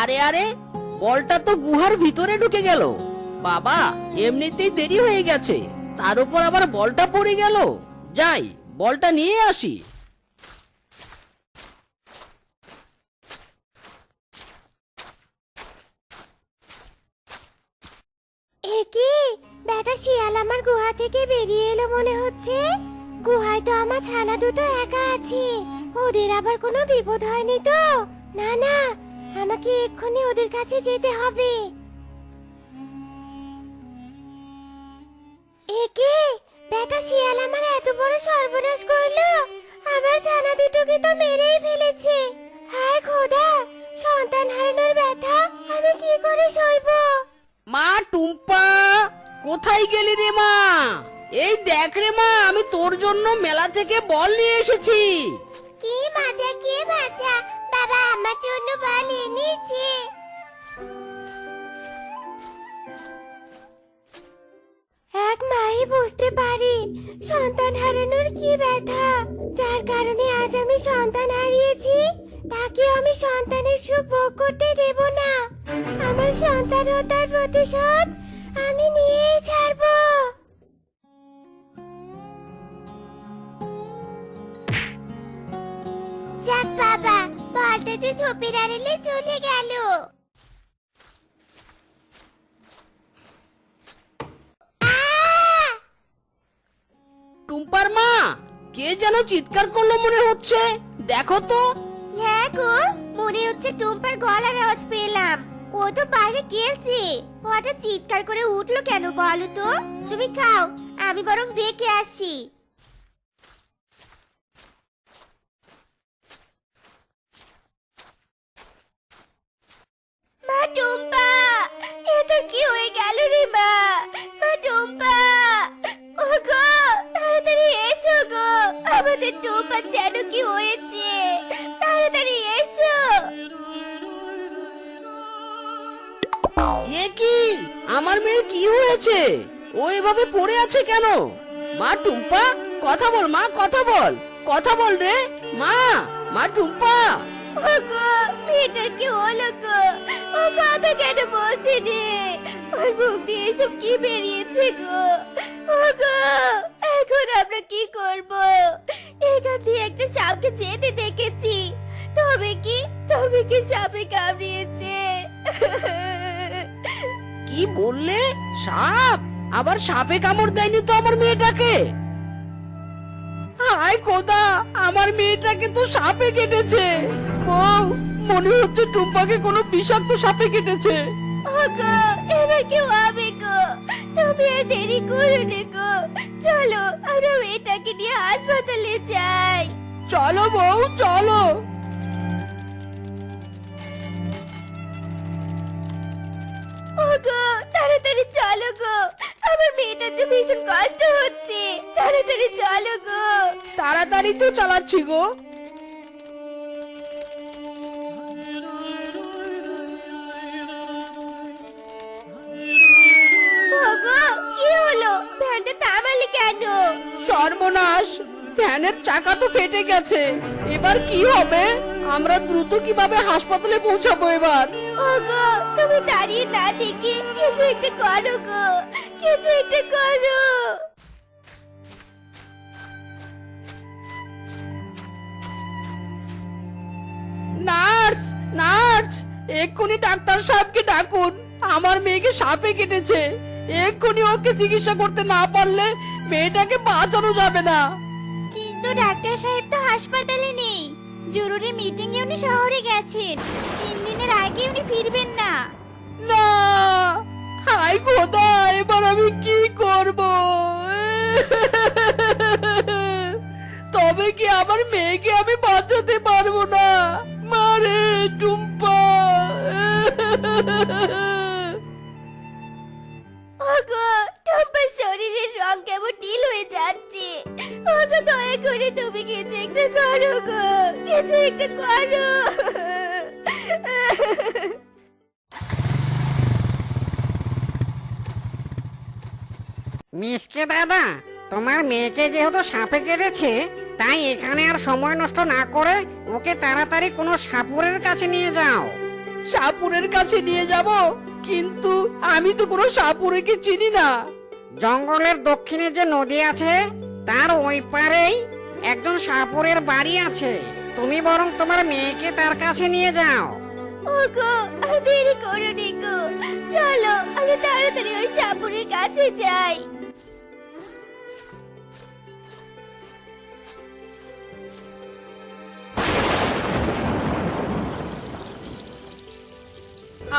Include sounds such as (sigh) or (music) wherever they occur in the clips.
আরে আরে, বলটা তো গুহার ভিতরে ঢুকে গেল। বাবা, এমনিতেই দেরি হয়ে গেছে। তার উপর আবার বলটা পড়ে গেল। যাই, বলটা নিয়ে আসি। এ কি? বেটা শিয়াল আমার গুহা থেকে বেরিয়ে এলো মনে হচ্ছে। গুহায় তো আমার ছানা দুটো একা আছে। ওদের আবার কোনো বিপদ হয়নি তো? না না আমাকে এক্ষুনি ওদের কাছে যেতে হবে। এ কি বেটা শিয়াল আমার এত বড় সর্বনাশ করল। আমার ছানা দুটোকে তো মেরেই ফেলেছে। হায় খোদা, সন্তান হারানোর ব্যথা, আমি কি করে সইবো? মা টুম্পা, কোথায় গেলি রে মা? এই দেখ রে মা, আমি তোর জন্য মেলা থেকে বল নিয়ে এসেছি। আমার জন্য বল এনেছে। এক মাই বুঝতে পারি, সন্তান হারানোর কি ব্যথা। যার কারণে আজ আমি সন্তান হারিয়েছি, তাকে আমি সন্তানের সুখ ভোগ করতে দেব না। আমার সন্তান ও তার প্রতিশোধ আমি নিয়েই ছাড়বো। বলটা তো ঝোপের আড়ালে চলে গেল। টুম্পার মা কে যেন চিৎকার করল মনে হচ্ছে? দেখো তো। হ্যাঁ গো মনে হচ্ছে টুম্পার গলার আওয়াজ পেলাম। ও তো বাইরে খেলছে। হঠাৎ চিৎকার করে উঠল কেন বলো তো? তুমি খাও আমি বরং দেখে আসি। আমাদের টোপা যেন কি হয়েছে। তাড়াতাড়ি এসো। এ কি? আমার মেয়ের কি হয়েছে? ও এভাবে পড়ে আছে কেন? মা টুম্পা, কথা বল মা, কথা বল। কথা বল রে। মা মা টুম্পা। ও গো মেয়েটার কি হলো গো? ও কথা বলছে রে? ওর মুখ দিয়ে এসব বেরিয়েছে গো? ও এখন আমরা কি করব? এখান দিয়ে একটা সাপকে যেতে দেখেছি। তবে কি? তবে কি সাপে কামড়িয়েছে? কি বললে? সাপ? আবার সাপে কামড় দেয়নি তো আমার মেয়েটাকে? হায় খোদা আমার মেয়েটাকে তো সাপে কেটেছে। বউ মনে হচ্ছে টুম্পাকে কোনো বিষাক্ত সাপে কেটেছে। ওগো এবার কেউ হবে গো। তুমি আর দেরি করো না গো। চলো আমরা মেয়েটাকে নিয়ে হাসপাতালে যাই। চলো বউ চলো। ওগো তাড়াতাড়ি চলো গো। আমার মেয়েটার তো ভীষণ কষ্ট হচ্ছে। তাড়াতাড়ি চলো গো। তাড়াতাড়ি তো চালাচ্ছি গো। ওগো কি হলো? ভ্যানটা থামালে কেন? সর্বনাশ ভ্যানের চাকা তো ফেটে গেছে। এবার কি হবে? আমরা দ্রুত কীভাবে হাসপাতালে পৌঁছাবো এবার? ওগো তুমি দাঁড়িয়ে না থেকে কিছু একটা করো গো কিছু একটা করো। নার্স নার্স এক্ষুনি ডাক্তার সাহেবকে ডাকুন। আমার মেয়েকে সাপে কেটেছে। এক্ষুনি ওকে চিকিৎসা করতে না পারলে মেয়েটাকে বাঁচানো যাবে না। কিন্তু ডাক্তার সাহেব তো হাসপাতালে নেই। জরুরি মিটিং এ উনি শহরে গেছেন। তিন দিনের আগে উনি ফিরবেন না। না! হাই খোদা এবার আমি কি করব? তবে কি আমার মেয়েকে আমি বাঁচাতে পারব না? মারে টুম্পা! ওগো টম্পার শরীরের রং কেমন নীল হয়ে যাচ্ছে। ওগো দয়া করে তুমি কিছু একটা করো গো। কিছু একটা করো। মিসকে দাদা তোমার মেয়েকে যেহেতু সাপে কেটেছে তাই এখানে আর সময় নষ্ট না করে ওকে তাড়াতাড়ি কোনো সাপুরের কাছে নিয়ে যাও। সাপুরের কাছে নিয়ে যাব? কিন্তু আমি তো কোনো সাপুরেকে চিনি না। জঙ্গলের দক্ষিণে যে নদী আছে তার ওই পারেই একজন সাপুরের বাড়ি আছে। তুমি বরং তোমার মেয়েকে তার কাছে নিয়ে যাও। ওগো আর দেরি করো নি গো। চলো আমরা তাড়াতাড়ি ওই সাপুরের কাছে যাই।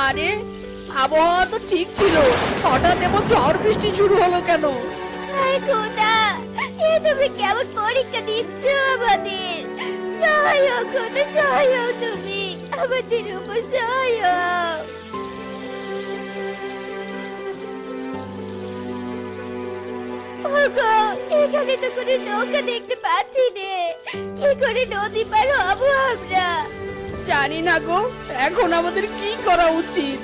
আরে আবহাওয়া তো ঠিক ছিল। হঠাৎ এমন ঝড় বৃষ্টি শুরু হলো কেন? খোদা এ তুমি কেমন পরীক্ষা দিচ্ছ আমাদের? জয় হোক খোদা তুমি। আমাদের উপর হোক ওগো এখানে তো কোনো নৌকা দেখতে পাচ্ছি নে। কি করে নদী পার হব আমরা? জানি না গো এখন আমাদের কি করা উচিত?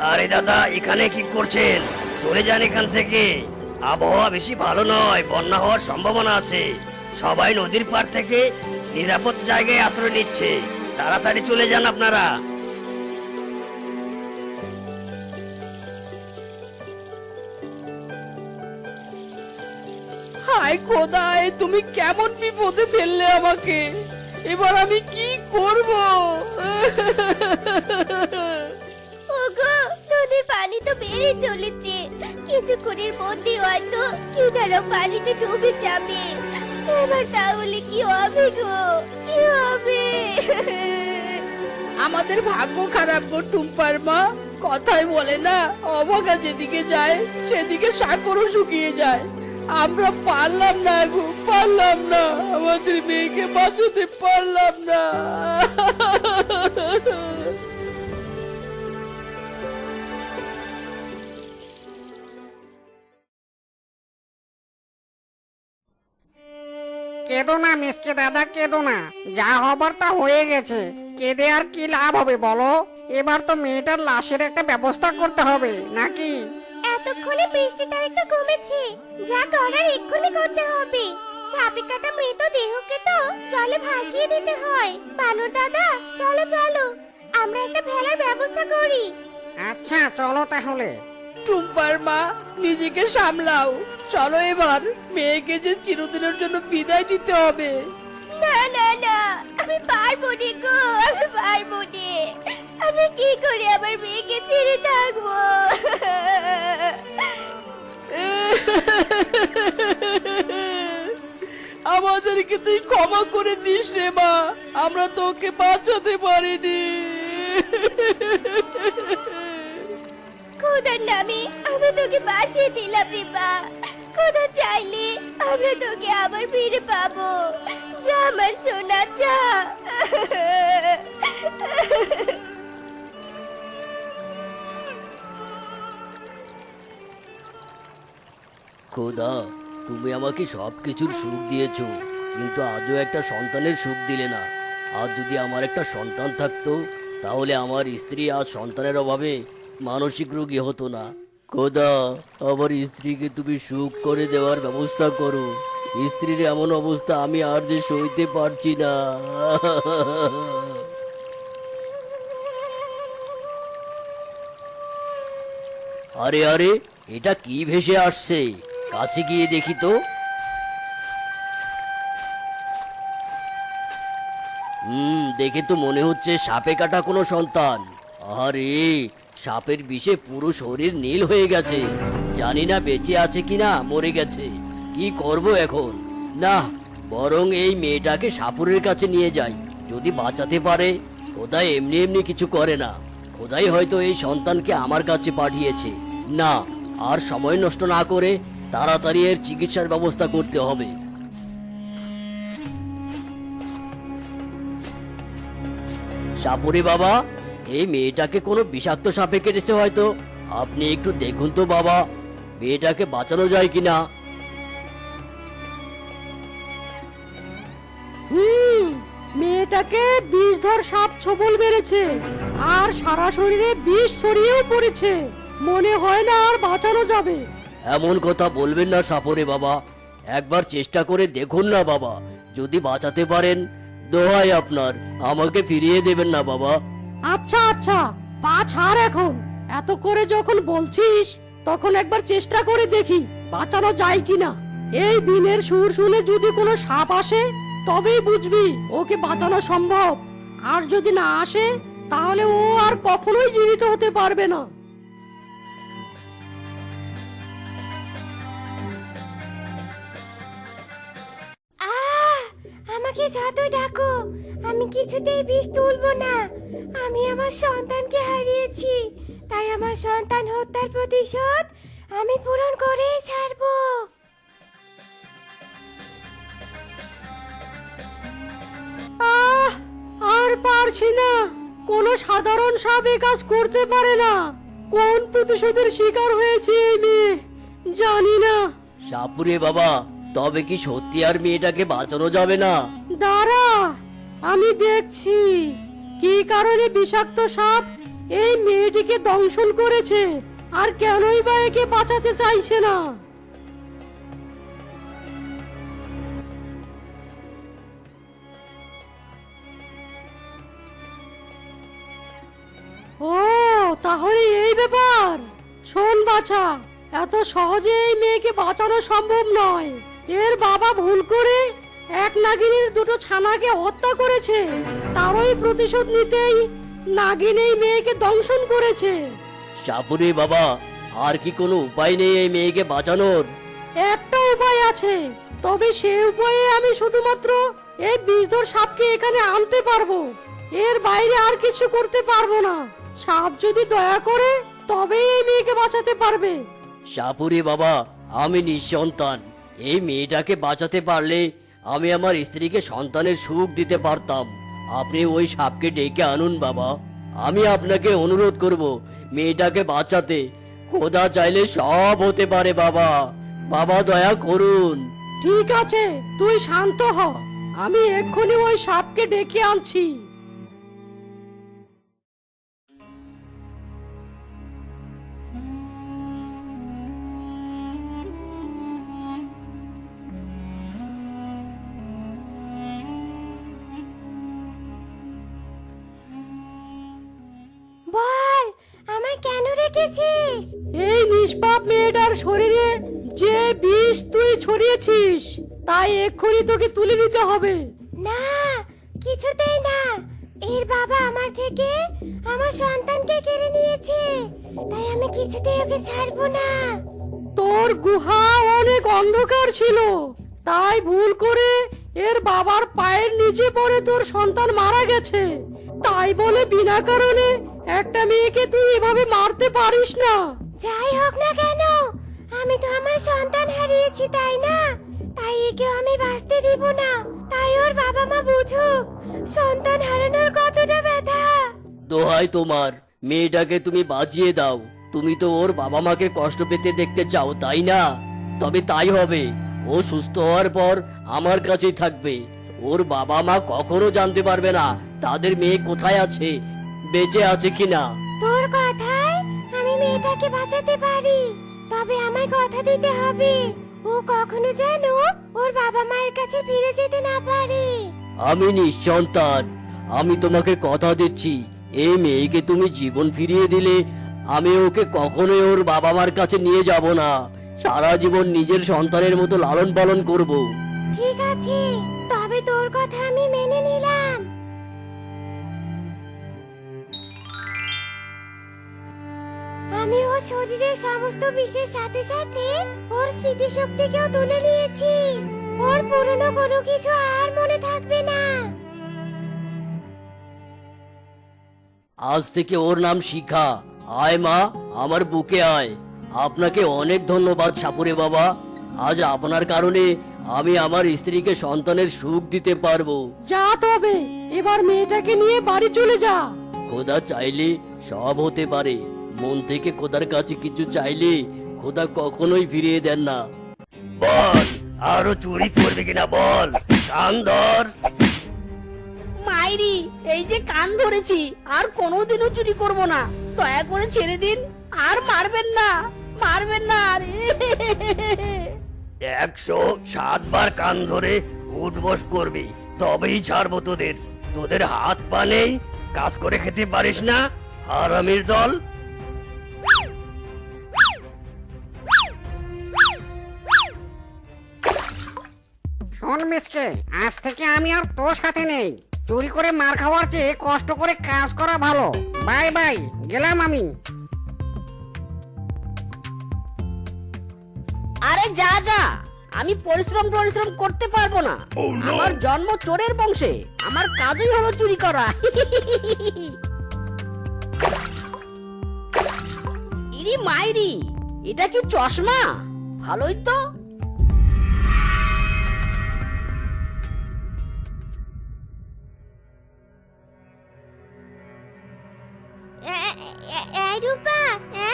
আরে দাদা, এখানে কি করছেন? চলে যান এখান থেকে। আবহাওয়া বেশি ভালো নয়, বন্যা হওয়ার সম্ভাবনা আছে। সবাই নদীর পার থেকে নিরাপদ জায়গায় আশ্রয় নিচ্ছে। তাড়াতাড়ি চলে যান আপনারা। হায় খোদা এ তুমি কেমন বিপদে ফেললে আমাকে? এবার আমি কি করব? (laughs) ওগো নদীর পানি তো বেড়ে চলেছে। কিছুক্ষণের মধ্যে হয়তো কিনারা পানিতে ডুবে যাবে। এবার তাহলে কি হবে গো? কি হবে? আমাদের ভাগ্য খারাপ গো টুম্পার মা। কথাই বলে না, অবগা যেদিকে যায়, সেদিকে সাগরও শুকিয়ে যায়। আমরা পারলাম না গো, পারলাম না। আমাদের মেয়েকে বাঁচাতে পারলাম না। কেঁদো না মিসকে দাদা কেঁদো না। যা হবার তা হয়ে গেছে। কেঁদে আর কি লাভ হবে বলো? এবার তো মেয়েটার লাশের একটা ব্যবস্থা করতে হবে নাকি? এতক্ষণে বৃষ্টিটা একটু কমেছে। যা করার এক্ষুনি করতে হবে। সাপে কাটা মৃত দেহকে তো জলে ভাসিয়ে দিতে হয়। বানর দাদা চলো চলো। আমরা একটা ভেলার ব্যবস্থা করি। আচ্ছা চলো তাহলে। টুম্পার মা নিজেকে সামলাও। চলো এবার মেয়েকে যে চিরদিনের জন্য বিদায় দিতে হবে। না না না আমি পারব নে গো আমি পারব নে। আমি কি করে আমার মেয়েকে ছেড়ে থাকব? আমাদেরকে তুই ক্ষমা করে দিস রে মা আমরা তোকে বাঁচাতে পারিনি। খোদার নামে আমি তোকে বাঁচিয়ে দিলাম রে মা। খোদা চাইলে আমরা তোকে আবার ফিরে পাবো। যা আমার সোনা, যা। খোদা, তুমি আমাকে সব কিছুর সুখ দিয়েছ, কিন্তু আজও একটা সন্তানের সুখ দিলে না। আজ যদি আমার একটা সন্তান থাকতো, তাহলে আমার স্ত্রী আজ সন্তানের অভাবে মানসিক রোগী হতো না। খোদা, আমার স্ত্রীকে তুমি সুখ করে দেওয়ার ব্যবস্থা করো। স্ত্রীর এমন অবস্থা আমি আর যে সইতে পারছি না। আরে আরে, এটা কি ভেসে আসছে? কাছে গিয়ে দেখি তো। হুম, দেখে তো মনে হচ্ছে সাপে কাটা কোনো সন্তান। আরে সাপের বিষে পুরো শরীর নীল হয়ে গেছে। জানি না বেঁচে আছে কিনা, মরে গেছে। কি করব এখন? না, বরং এই মেয়েটাকে সাপুরের কাছে নিয়ে যাই। যদি বাঁচাতে পারে, খোদাই এমনি এমনি কিছু করে না। খোদাই হয়তো এই সন্তানকে আমার কাছে পাঠিয়েছে। না, আর সময় নষ্ট না করে তাড়াতাড়ি এর চিকিৎসার ব্যবস্থা করতে হবে। সাপুরে বাবা এই মেয়েটাকে কোনো বিষাক্ত সাপে কেটেছে হয়তো। আপনি একটু দেখুন তো বাবা মেয়েটাকে বাঁচানো যায় কিনা? হুম মেয়েটাকে বিষধর সাপ ছবল মেরেছে আর সারা শরীরে বিষ ছড়িয়েও পড়েছে। মনে হয় না আর বাঁচানো যাবে। এমন কথা বলবেন না সাপরে বাবা একবার চেষ্টা করে দেখুন না বাবা যদি বাঁচাতে পারেন দোহাই আপনার আমাকে ফিরিয়ে দেবেন না বাবা। আচ্ছা আচ্ছা পা ছাড় এখন। এত করে যখন বলছিস, তখন একবার চেষ্টা করে দেখি, বাঁচানো যায় কিনা। এই দিনের সুর শুনে যদি কোনো সাপ আসে, তবেই বুঝবি ওকে বাঁচানো সম্ভব। আর যদি না আসে, তাহলে ও আর কখনোই জীবিত হতে পারবে না। আমাকে যতই ডাকো আমি কিছুতেই বিষ তুলবো না। আমি আমার সন্তানকে হারিয়েছি তাই আমার সন্তান হত্যার প্রতিশোধ আমি পূরণ করেই ছাড়বো। আহ আর পারছি না। কোনো সাধারণ সাপ এ কাজ করতে পারে না। কোন প্রতিশোধের শিকার হয়েছে এই মেয়ে? জানি না। সাপুরে বাবা তবে কি সত্যি আর মেয়েটাকে বাঁচানো যাবে না? দাঁড়া, আমি দেখছি। কি কারণে বিষাক্ত সাপ এই মেয়েটিকে দংশন করেছে? আর কেনই বা একে বাঁচাতে চাইছে না? ও, তাহলে এই ব্যাপার। শোন বাছা, এত সহজে এই মেয়েকে বাঁচানো সম্ভব নয়। এর বাবা ভুল করে এক নাগিনীর দুটো ছানাকে হত্যা করেছে। তারই প্রতিশোধ নিতেই নাগিন এই মেয়েকে দংশন করেছে। সাপুরে বাবা আর কি কোনো উপায় নেই এই মেয়েকে বাঁচানোর? একটা উপায় আছে তবে সে উপায়ে আমি শুধুমাত্র এই বিষধর সাপকে এখানে আনতে পারব। এর বাইরে আর কিছু করতে পারব না। সাপ যদি দয়া করে তবেই এই মেয়েকে বাঁচাতে পারবে। সাপুরে বাবা আমি নিঃসন্তান। এই মেয়েটাকে বাঁচাতে পারলে আমি আমার স্ত্রীকে সন্তানের সুখ দিতে পারতাম। আপনি ওই সাপকে ডেকে আনুন, বাবা। আমি আপনাকে অনুরোধ করব, মেয়েটাকে বাঁচাতে। খোদা চাইলে সব হতে পারে, বাবা। বাবা, দয়া করুন। ঠিক আছে, তুই শান্ত হ। আমি এক্ষুনি ওই সাপকে ডেকে আনছি। এক্ষুনি তোকে তুলে নিতে হবে। না কিছুতেই না। এর বাবা আমার থেকে আমার সন্তানকে কেড়ে নিয়েছে। তাই আমি কিছুতেই ওকে ছাড়বো না। তোর গুহা অনেক অন্ধকার ছিল। তাই ভুল করে এর বাবার পায়ের নিচে পড়ে তোর সন্তান মারা গেছে। তাই বলে বিনা কারণে একটা মেয়েকে তুই এভাবে মারতে পারিস না। যাই হোক না কেন আমি তো আমার সন্তান হারিয়েছি তাই না? তাই একে আমি বাঁচতে দিব না। তাই ওর বাবা মা বুঝুক সন্তান হারানোর কতটা ব্যথা। দোহাই তোমার মেয়েটাকে তুমি বাঁচিয়ে দাও। তুমি তো ওর বাবা মাকে কষ্ট পেতে দেখতে চাও তাই না? তবে তাই হবে। ও সুস্থ হওয়ার পর আমার কাছেই থাকবে। ওর বাবা মা কখনো জানতে পারবে না তাদের মেয়ে কোথায় আছে বেঁচে আছে কিনা। তোর কথায় আমি মেয়েটাকে বাঁচাতে পারি তবে আমায় কথা দিতে হবে। ও কখনো যেন ওর বাবা মায়ের কাছে ফিরে যেতে না পারে। আমি নিঃসন্তান। আমি তোমাকে কথা দিচ্ছি। এই মেয়েকে তুমি জীবন ফিরিয়ে দিলে আমি ওকে কখনোই ওর বাবা মার কাছে নিয়ে যাব না। সারা জীবন নিজের সন্তানের মতো লালন পালন করব। ঠিক আছে তবে তোর কথা আমি মেনে নিলাম। আমি ওর শরীরের সমস্ত বিষের সাথে সাথে ওর স্মৃতিশক্তিকেও তুলে নিয়েছি। ওর পুরনো কোনো কিছু আর মনে থাকবে না। আজ থেকে ওর নাম শিখা। আয় মা আমার বুকে আয়। আপনাকে অনেক ধন্যবাদ সাপুরে বাবা। আজ আপনার কারণে আমি আমার স্ত্রীকে সন্তানের সুখ দিতে পারব। যা তবে এবার মেয়েটাকে নিয়ে বাড়ি চলে যা। খোদা চাইলে সব হতে পারে। মন থেকে খোদার কাছে কিছু চাইলে খোদা কখনোই ফিরিয়ে দেন না। বল আরও চুরি করবে কিনা বল কান ধর। মাইরি এই যে কান ধরেছি আর কোনোদিনও চুরি করব না। দয়া করে ছেড়ে দিন আর মারবেন না মারবেন না আর। একশো সাতবার কান ধরে উঠবস করবি তবেই ছাড়বো তোদের। তোদের হাত পা নেই কাজ করে খেতে পারিস না হারামির দল। শোন মিসকে আজ থেকে আমি আর তোর সাথে নেই। চুরি করে মার খাওয়ার চেয়ে কষ্ট করে কাজ করা ভালো। বাই বাই গেলাম আমি। আরে যা যা। আমি পরিশ্রম পরিশ্রম করতে পারব না। আমার জন্ম চোরের বংশে। আমার কাজই হলো চুরি করা। ইরি মাইরি এটা কি চশমা? ভালোই তো। রূপা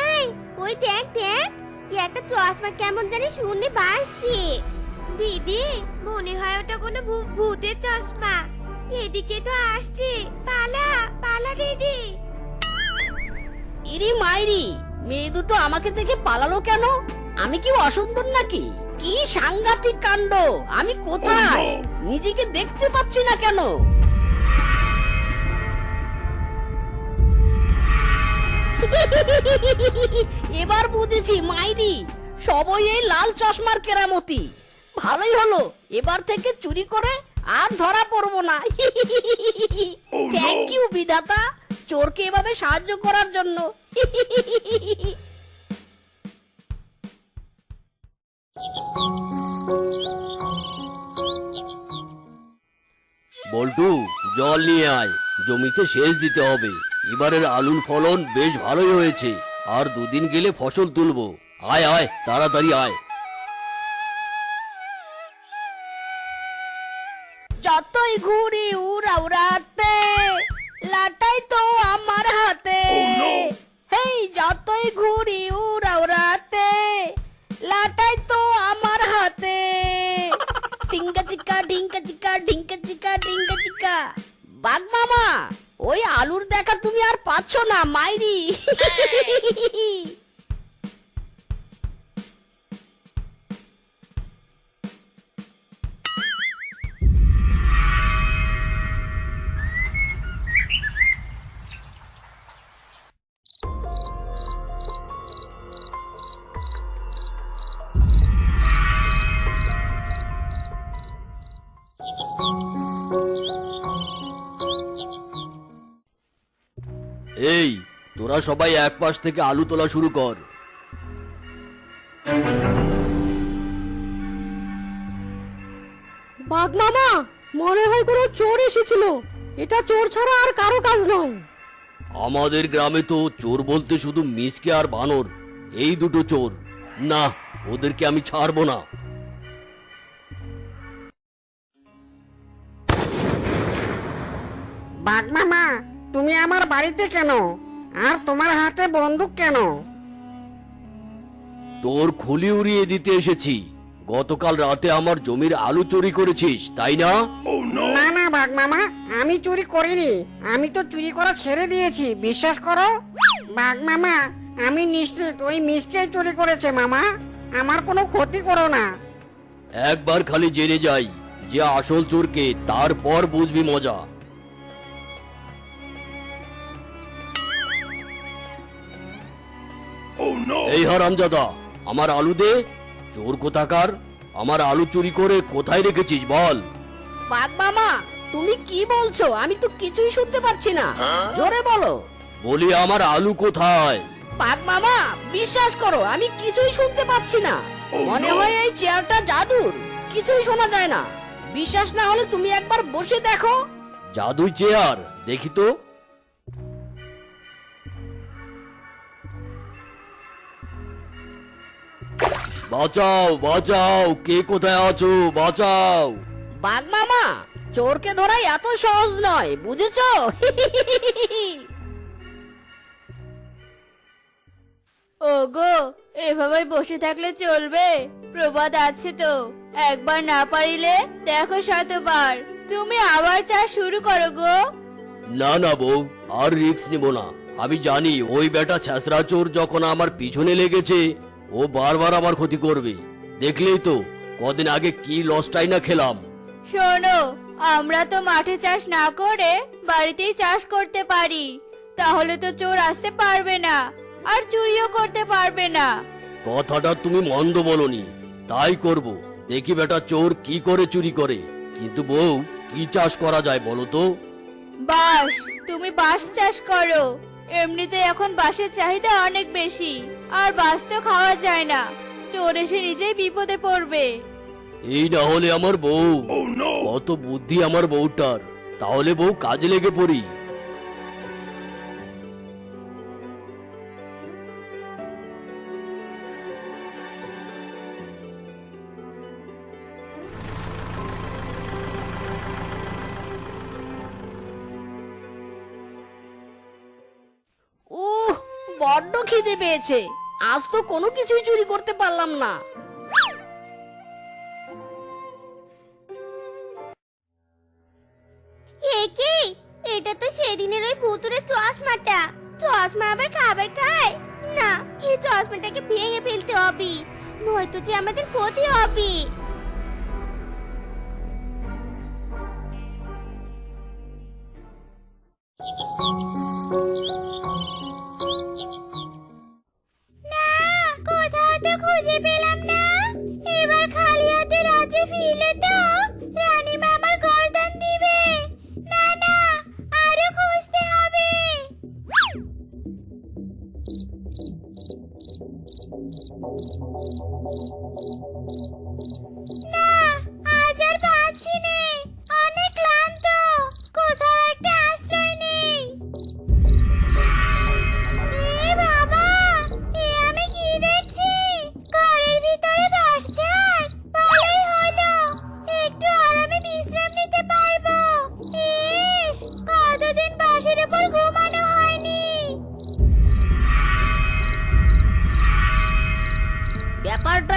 এই ওই দেখ দেখ কি একটা চশমা কেমন জানি শুনে বাসছে দিদি মনে হয় ওটা কোনো ভূ- ভূতের চশমা। এদিকে তো আসছে। পালা পালা দিদি। ইরি মাইরি মেয়ে দুটো আমাকে দেখে পালালো কেন? আমি কি অসুন্দর নাকি? কি সাংঘাতিক কাণ্ড? আমি কোথায়? নিজেকে দেখতে পাচ্ছি না কেন? এবার বুঝেছি মাইরি। সবই এই লাল চশমার কেরামতি। ভালোই হলো এবার থেকে চুরি করে আর ধরা পড়ব না। থ্যাংক ইউ বিধাতা। চোরকে এভাবে সাহায্য করার জন্য। বল্টু জল নিয়ে আয়। জমিতে সেচ দিতে হবে। এবারের আলুর ফলন বেশ ভালোই হয়েছে। আর দুদিন গেলে ফসল তুলবো। আয় আয় তাড়াতাড়ি আয়। যতই ঘুরি উড়া উড়াতে লাটাই তো আমার হাতে। হেই যতই ঘুরি উড়া উড়াতে লাটাই তো আমার হাতে। টিঙ্কা চিকা ঢিঙ্কা চিকা ঢিঙ্কা চিকা ঢিঙ্কা চিকা। বাঘ মামা! ওই আলুর দেখা তুমি আর পাচ্ছ না মাইরি। তোরা সবাই এক পাশ থেকে আলু তোলা শুরু কর। বাঘ মামা মনে হয় কোনো চোর এসেছিল। এটা চোর ছাড়া আর কারও কাজ নয়। আমাদের গ্রামে তো চোর বলতে শুধু মিসকে আর বানর এই দুটো চোর। না ওদেরকে আমি ছাড়বো না। বাঘ মামা তুমি আমার বাড়িতে কেন? আর তোমার হাতে বন্দুক কেন? তোর খুলি উড়িয়ে দিতে এসেছি। গতকাল রাতে আমার জমির আলু চুরি করেছিস তাই না? না না বাঘ মামা আমি চুরি করিনি। আমি তো চুরি করা ছেড়ে দিয়েছি বিশ্বাস করো? বাঘ মামা আমি নিশ্চিত ওই মিসকেই চুরি করেছে মামা। আমার কোনো ক্ষতি করো না। একবার খালি জেনে যাই যে আসল চোরকে তারপর বুঝবি মজা। এই হারামজাদা আমার আলু দে চোর কোথাকার আমার আলু চুরি করে কোথায় রেখেছিস বল? বাঘ মামা তুমি কি বলছো? আমি তো কিছুই শুনতে পাচ্ছি না। জোরে বলো। বলি আমার আলু কোথায়? বাঘ মামা বিশ্বাস করো আমি কিছুই শুনতে পাচ্ছি না। মনে হয় এই চেয়ারটা জাদুর। কিছুই শোনা যায় না। বিশ্বাস না হলে তুমি একবার বসে দেখো। জাদুই চেয়ার দেখি তো। বাঁচাও বাঁচাও কে কোথায় আছো? বাঁচাও। বাঘ মামা চোরকে ধরাই এত সহজ নয় বুঝেছ? ওগো এভাবে বসে থাকলে চলবে? প্রবাদ আছে তো। একবার না পারিলে দেখো শতবার। তুমি আবার চাষ শুরু করো গো। না না বউ আর রিস্ক নিব না। আমি জানি ওই বেটা ছেসরা চোর যখন আমার পিছনে লেগেছে ও বারবার আমার ক্ষতি করবে। দেখলেই তো কদিন আগে কি লসটাই না খেলাম। শোনো আমরা তো মাঠে চাষ না করে বাড়িতেই চাষ করতে পারি। তাহলে তো চোর আসতে পারবে না আর চুরিও করতে পারবে না। কথাটা তুমি মন্দ বলনি তাই করব। দেখি বেটা চোর কি করে চুরি করে। কিন্তু বউ কি চাষ করা যায় বলো তো? বাঁশ তুমি বাঁশ চাষ করো। এমনিতে এখন বাঁশের চাহিদা অনেক বেশি। আর বাস তো খাওয়া যায় না। চোর এসে নিজেই বিপদে পড়বে। এই না হলে আমার বউ। কত বুদ্ধি আমার বউটার। তাহলে বউ কাজে লেগে পড়ি। পেয়েছে। আজ তো কোনো কিছুই চুরি করতে পারলাম না। এ কি? এটা তো সেদিনের ওই ভুতুরে চশমাটা। চশমা আবার খাবার খায়? না, এই চশমাটাকে ভেঙে ফেলতে হবে। নয়তো যে আমাদের ক্ষতি হবে। না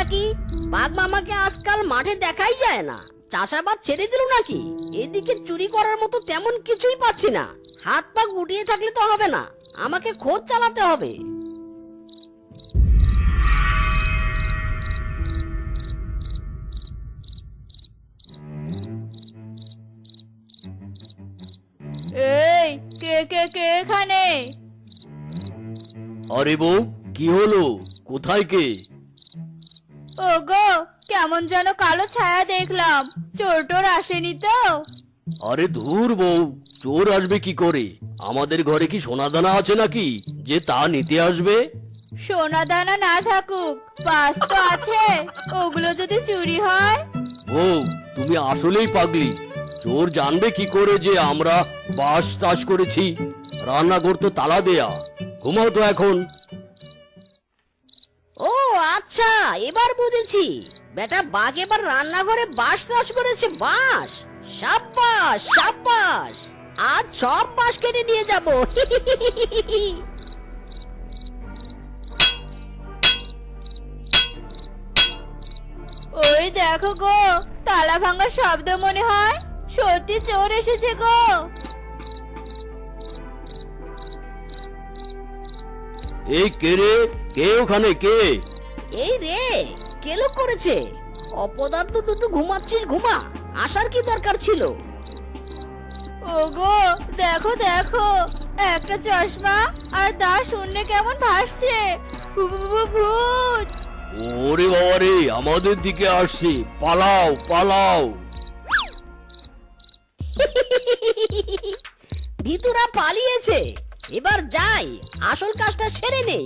ব্যাপারটা কি বাঘ মামাকে আজকাল মাঠে দেখাই যায় না। চাষাবাদ ছেড়ে দিল নাকি? এদিকে চুরি করার মতো তেমন কিছুই পাচ্ছি না। হাত পা গুটিয়ে থাকলে তো হবে না। আমাকে খোঁজ চালাতে হবে। এই কে কে কে এখানে? আরে বউ কি হলো? কোথায় কে? ওগো কেমন যেন কালো ছায়া দেখলাম। চোর টোর আসেনি তো? আরে ধুর বউ চোর আসবে কি করে? আমাদের ঘরে কি সোনা দানা আছে নাকি যে তা নিতে আসবে? সোনা দানা না থাকুক বাস তো আছে। ওগুলো যদি চুরি হয়? বউ তুমি আসলেই পাগলি। চোর জানবে কি করে যে আমরা বাস চাষ করেছি। রান্নাঘর তো তালা দেয়া। ঘুমাও তো এখন। ও আচ্ছা এবার বুঝেছি। বেটা বাঘ এবার রান্নাঘরে বাঁশ চাষ করেছে, বাঁশ। সাব্বাস সাব্বাস। আজ সব বাঁশ কেটে নিয়ে যাব। ওই দেখো গো, তালা ভাঙার শব্দ মনে হয়। সত্যি চোর এসেছে গো। এই কে রে? কে ওখানে? কে? এই রে কেলো করেছে? অপদার্থ দুটো ঘুমাচ্ছিস ঘুমা। আসার কি দরকার ছিল? ওগো দেখো দেখো একটা চশমা আর দাঁড় শূন্য কেমন ভাসছে। ভূত। ওরে বাবা রে আমাদের দিকে আসছে। পালাও পালাও। ভিতুরা পালিয়েছে। এবার যাই আসল কাজটা সেরে নেই।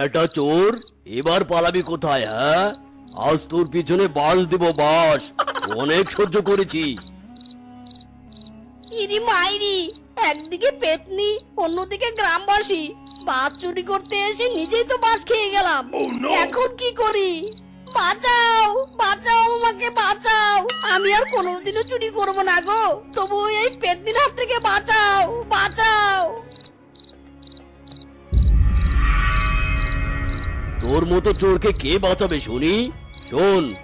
বেটা চোর এবার পালাবি কোথায় হ্যাঁ? আজ তোর পিছনে বাস দিব বাস অনেক সহ্য করেছি। ইরি মাইরি একদিকে পেতনি অন্যদিকে গ্রামবাসী। বাস চুরি করতে এসে নিজেই তো বাস খেয়ে গেলাম। এখন কি করি? বাঁচাও বাঁচাও আমাকে বাঁচাও। আমি আর কোনোদিনও চুরি করব না গো। তবু এই পেতনির হাত থেকে বাঁচাও বাঁচাও। তোর মতো চোরকে কে বাঁচাবে শুনি? শোন,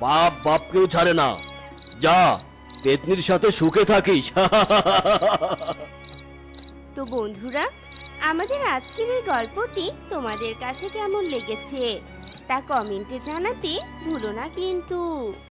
বাপ বাপ কেউ ছাড়ে না। যা, পেতনির সাথে সুখে থাকিস। (laughs) তো বন্ধুরা, আমাদের আজকের এই গল্পটি তোমাদের কাছে কেমন লেগেছে তা কমেন্টে জানাতে ভুলো না কিন্তু।